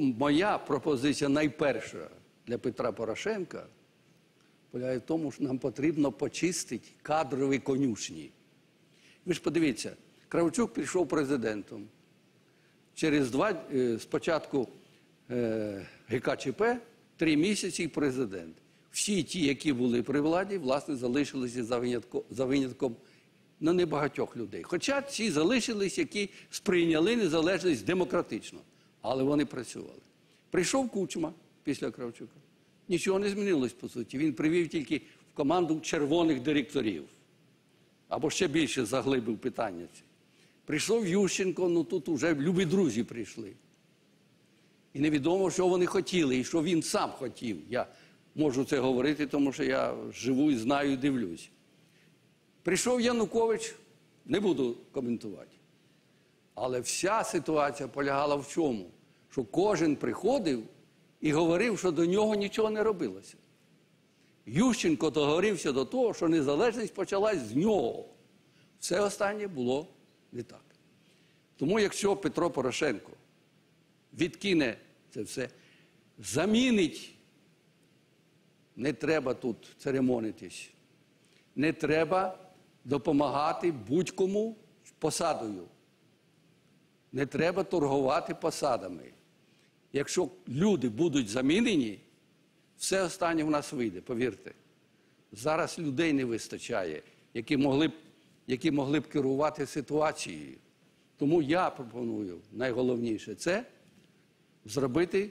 Моя пропозиція найперша для Петра Порошенка полягає в тому, що нам потрібно почистити кадрові конюшні. Ви ж подивіться, Кравчук прийшов президентом. Через два е, спочатку е, ГКЧП, три місяці і президент. Всі ті, які були при владі, власне, залишилися за винятком, за винятком ну, небагатьох людей. Хоча ці залишились, які сприйняли незалежність демократично, але вони працювали. Прийшов Кучма після Кравчука. Нічого не змінилось, по суті. Він привів тільки в команду червоних директорів. Або ще більше заглибив питання. ці. Прийшов Ющенко, ну тут вже любі друзі прийшли. І невідомо, що вони хотіли, і що він сам хотів. Я можу це говорити, тому що я живу і знаю, і дивлюсь. Прийшов Янукович, не буду коментувати. Але вся ситуація полягала в чому? Що кожен приходив і говорив, що до нього нічого не робилося. Ющенко договорився до того, що незалежність почалась з нього. Все останнє було не так. Тому, якщо Петро Порошенко відкине це все, замінить, не треба тут церемонитись, не треба допомагати будь-кому посадою. Не треба торгувати посадами. Якщо люди будуть замінені, все останнє в нас вийде, повірте. Зараз людей не вистачає, які могли б, які могли б керувати ситуацією. Тому я пропоную найголовніше це зробити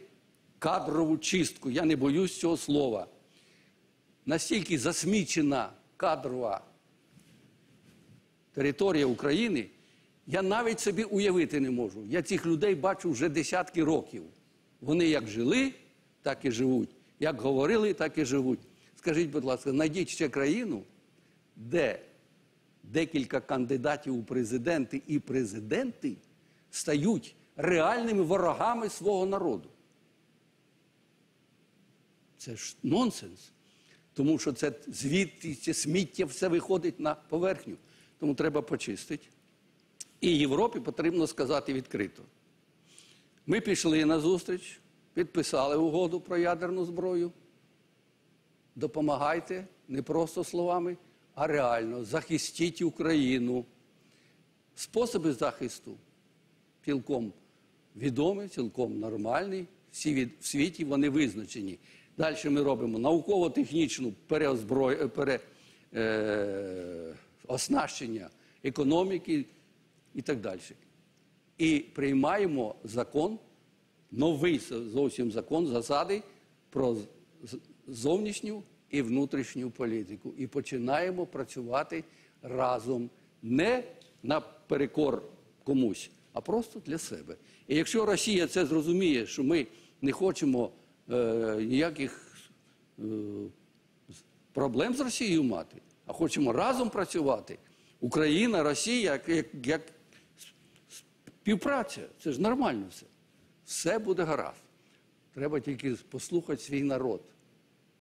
кадрову чистку. Я не боюсь цього слова. Настільки засмічена кадрова територія України, я навіть собі уявити не можу. Я цих людей бачу вже десятки років. Вони як жили, так і живуть. Як говорили, так і живуть. Скажіть, будь ласка, знайдіть ще країну, де декілька кандидатів у президенти і президенти стають реальними ворогами свого народу. Це ж нонсенс. Тому що це звідти це сміття все виходить на поверхню. Тому треба почистити. І Європі потрібно сказати відкрито. Ми пішли на зустріч, підписали угоду про ядерну зброю. Допомагайте не просто словами, а реально захистіть Україну. Способи захисту цілком відомі, цілком нормальні. Всі від, в світі вони визначені. Далі ми робимо науково-технічну переозброю, пере, е, економіки і так далі. І приймаємо закон, новий зовсім закон, засади про зовнішню і внутрішню політику. І починаємо працювати разом не наперекор комусь, а просто для себе. І якщо Росія це зрозуміє, що ми не хочемо е, ніяких е, проблем з Росією мати, а хочемо разом працювати. Україна, Росія, як, як співпраця. Це ж нормально все. Все буде гаразд. Треба тільки послухати свій народ.